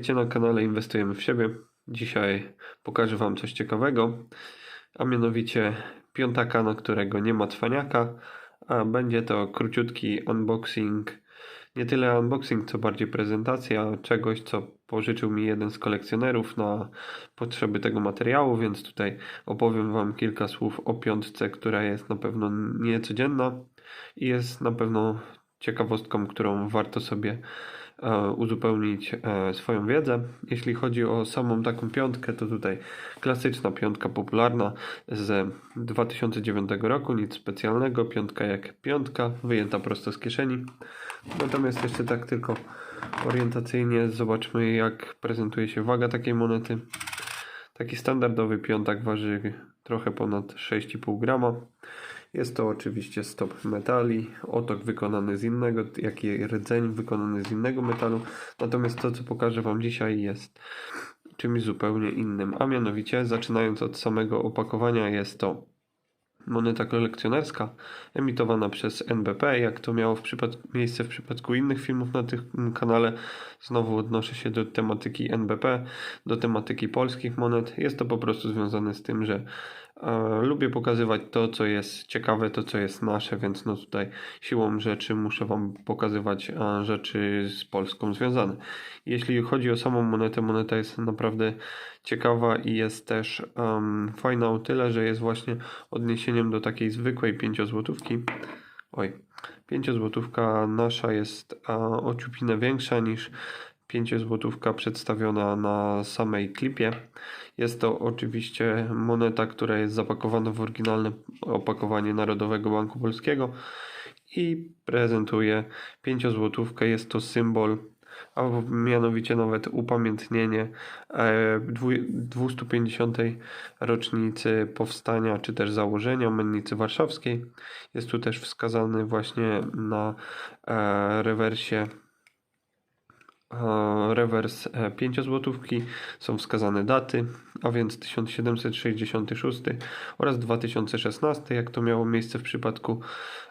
Wiecie, na kanale Inwestujemy w siebie. Dzisiaj pokażę Wam coś ciekawego, a mianowicie piątaka, na którego nie ma cwaniaka, a będzie to króciutki unboxing, nie tyle unboxing, co bardziej prezentacja czegoś, co pożyczył mi jeden z kolekcjonerów na potrzeby tego materiału, więc tutaj opowiem Wam kilka słów o piątce, która jest na pewno niecodzienna i jest na pewno ciekawostką, którą warto sobie uzupełnić e, swoją wiedzę. Jeśli chodzi o samą taką piątkę, to tutaj klasyczna piątka popularna z 2009 roku, nic specjalnego, piątka jak piątka, wyjęta prosto z kieszeni. Natomiast jeszcze tak tylko orientacyjnie zobaczmy jak prezentuje się waga takiej monety. Taki standardowy piątak waży trochę ponad 6,5 grama. Jest to oczywiście stop metali, otok wykonany z innego, jak i rdzeń wykonany z innego metalu. Natomiast to, co pokażę Wam dzisiaj jest czymś zupełnie innym. A mianowicie, zaczynając od samego opakowania, jest to moneta kolekcjonerska emitowana przez NBP, jak to miało w miejsce w przypadku innych filmów na tym kanale. Znowu odnoszę się do tematyki NBP, do tematyki polskich monet. Jest to po prostu związane z tym, że lubię pokazywać to, co jest ciekawe, to, co jest nasze, więc no tutaj siłą rzeczy muszę Wam pokazywać rzeczy z Polską związane. Jeśli chodzi o samą monetę, moneta jest naprawdę ciekawa i jest też um, fajna o tyle, że jest właśnie odniesieniem do takiej zwykłej 5 złotówki. Oj, 5 złotówka nasza jest a, o ciupinę większa niż 5 złotówka przedstawiona na samej klipie. Jest to oczywiście moneta, która jest zapakowana w oryginalne opakowanie Narodowego Banku Polskiego i prezentuje 5 złotówkę. Jest to symbol a mianowicie nawet upamiętnienie 250. E, rocznicy powstania czy też założenia Mennicy Warszawskiej. Jest tu też wskazany właśnie na e, rewersie rewers 5 e, złotówki są wskazane daty, a więc 1766 oraz 2016, jak to miało miejsce w przypadku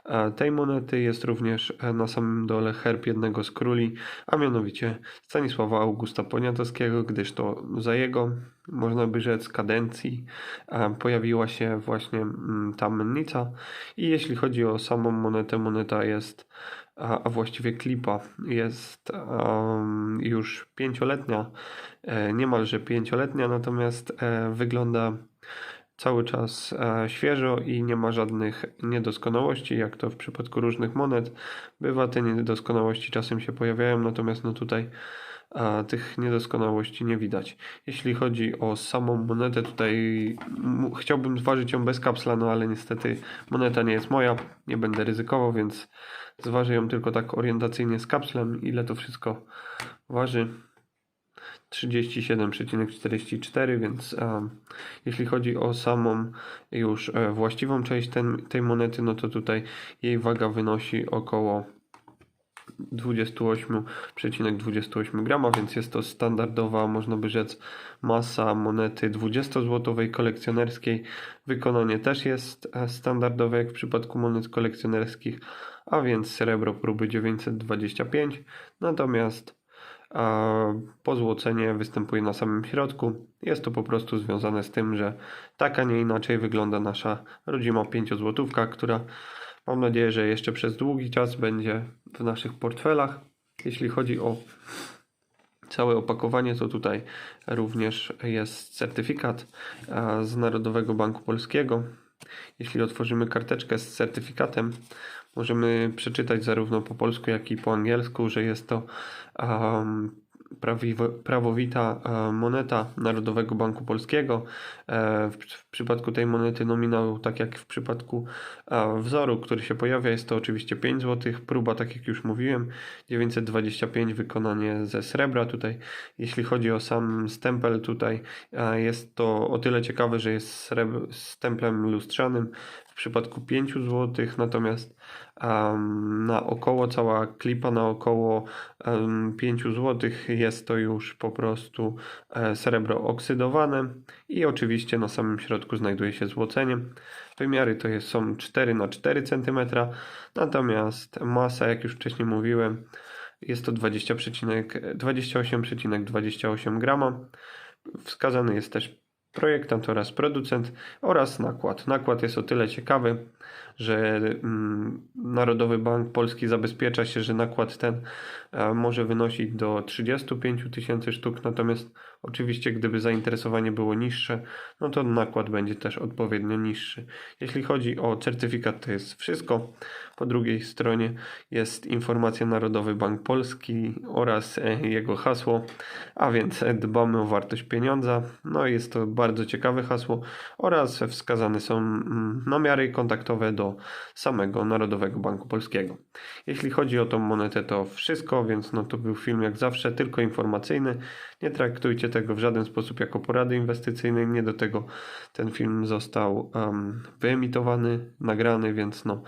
e, tej monety. Jest również e, na samym dole herb jednego z króli, a mianowicie Stanisława Augusta Poniatowskiego, gdyż to za jego, można by rzec, kadencji pojawiła się właśnie mm, ta mennica. I jeśli chodzi o samą monetę, moneta jest a, a właściwie klipa jest już pięcioletnia, e, niemalże pięcioletnia, natomiast e, wygląda cały czas e, świeżo i nie ma żadnych niedoskonałości, jak to w przypadku różnych monet. Bywa, te niedoskonałości czasem się pojawiają, natomiast no tutaj a tych niedoskonałości nie widać. Jeśli chodzi o samą monetę, tutaj chciałbym zważyć ją bez kapsla, no ale niestety moneta nie jest moja, nie będę ryzykował, więc zważę ją tylko tak orientacyjnie z kapslem, ile to wszystko waży. 37,44, więc a, jeśli chodzi o samą już e, właściwą część ten, tej monety, no to tutaj jej waga wynosi około 28,28 ,28 grama, więc jest to standardowa, można by rzec, masa monety 20-złotowej kolekcjonerskiej. Wykonanie też jest e, standardowe jak w przypadku monet kolekcjonerskich, a więc srebro próby 925, natomiast pozłocenie występuje na samym środku. Jest to po prostu związane z tym, że tak, a nie inaczej wygląda nasza rodzima 5 złotówka, która Mam nadzieję, że jeszcze przez długi czas będzie w naszych portfelach. Jeśli chodzi o całe opakowanie, to tutaj również jest certyfikat e, z Narodowego Banku Polskiego. Jeśli otworzymy karteczkę z certyfikatem, możemy przeczytać zarówno po polsku, jak i po angielsku, że jest to um, prawowita e, moneta Narodowego Banku Polskiego. E, w przypadku tej monety nominał, tak jak w przypadku e, wzoru, który się pojawia, jest to oczywiście 5 zł. Próba, tak jak już mówiłem, 925 wykonanie ze srebra. Tutaj, jeśli chodzi o sam stempel, tutaj jest to o tyle ciekawe, że jest stemplem lustrzanym przypadku 5 zł, natomiast um, na około cała klipa na około um, 5 zł jest to już po prostu e, srebro oksydowane i oczywiście na samym środku znajduje się złocenie. Wymiary to jest, są 4 na 4 cm, natomiast masa, jak już wcześniej mówiłem, Jest to 20, 28,28 grama. Wskazany jest też projektant oraz producent oraz nakład. Nakład jest o tyle ciekawy, że mm, Narodowy Bank Polski zabezpiecza się, że nakład ten e, może wynosić do 35 tysięcy sztuk, natomiast oczywiście gdyby zainteresowanie było niższe, no to nakład będzie też odpowiednio niższy. Jeśli chodzi o certyfikat, to jest wszystko. Po drugiej stronie jest informacja Narodowy Bank Polski oraz e, jego hasło, a więc e, dbamy o wartość pieniądza. No jest to bardzo ciekawe hasło oraz wskazane są mm, namiary kontaktowe do samego Narodowego Banku Polskiego. Jeśli chodzi o tą monetę, to wszystko, więc no to był film jak zawsze, tylko informacyjny. Nie traktujcie tego w żaden sposób jako porady inwestycyjnej. Nie do tego ten film został um, wyemitowany, nagrany, więc no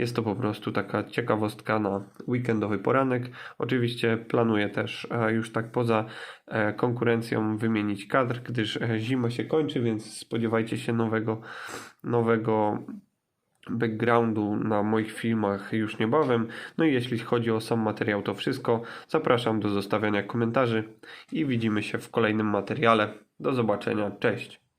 jest to po prostu taka ciekawostka na weekendowy poranek. Oczywiście planuję też e, już tak poza e, konkurencją wymienić kadr, gdyż e, zima się kończy, więc spodziewajcie się nowego, nowego backgroundu na moich filmach już niebawem. No i jeśli chodzi o sam materiał, to wszystko. Zapraszam do zostawiania komentarzy i widzimy się w kolejnym materiale. Do zobaczenia, cześć.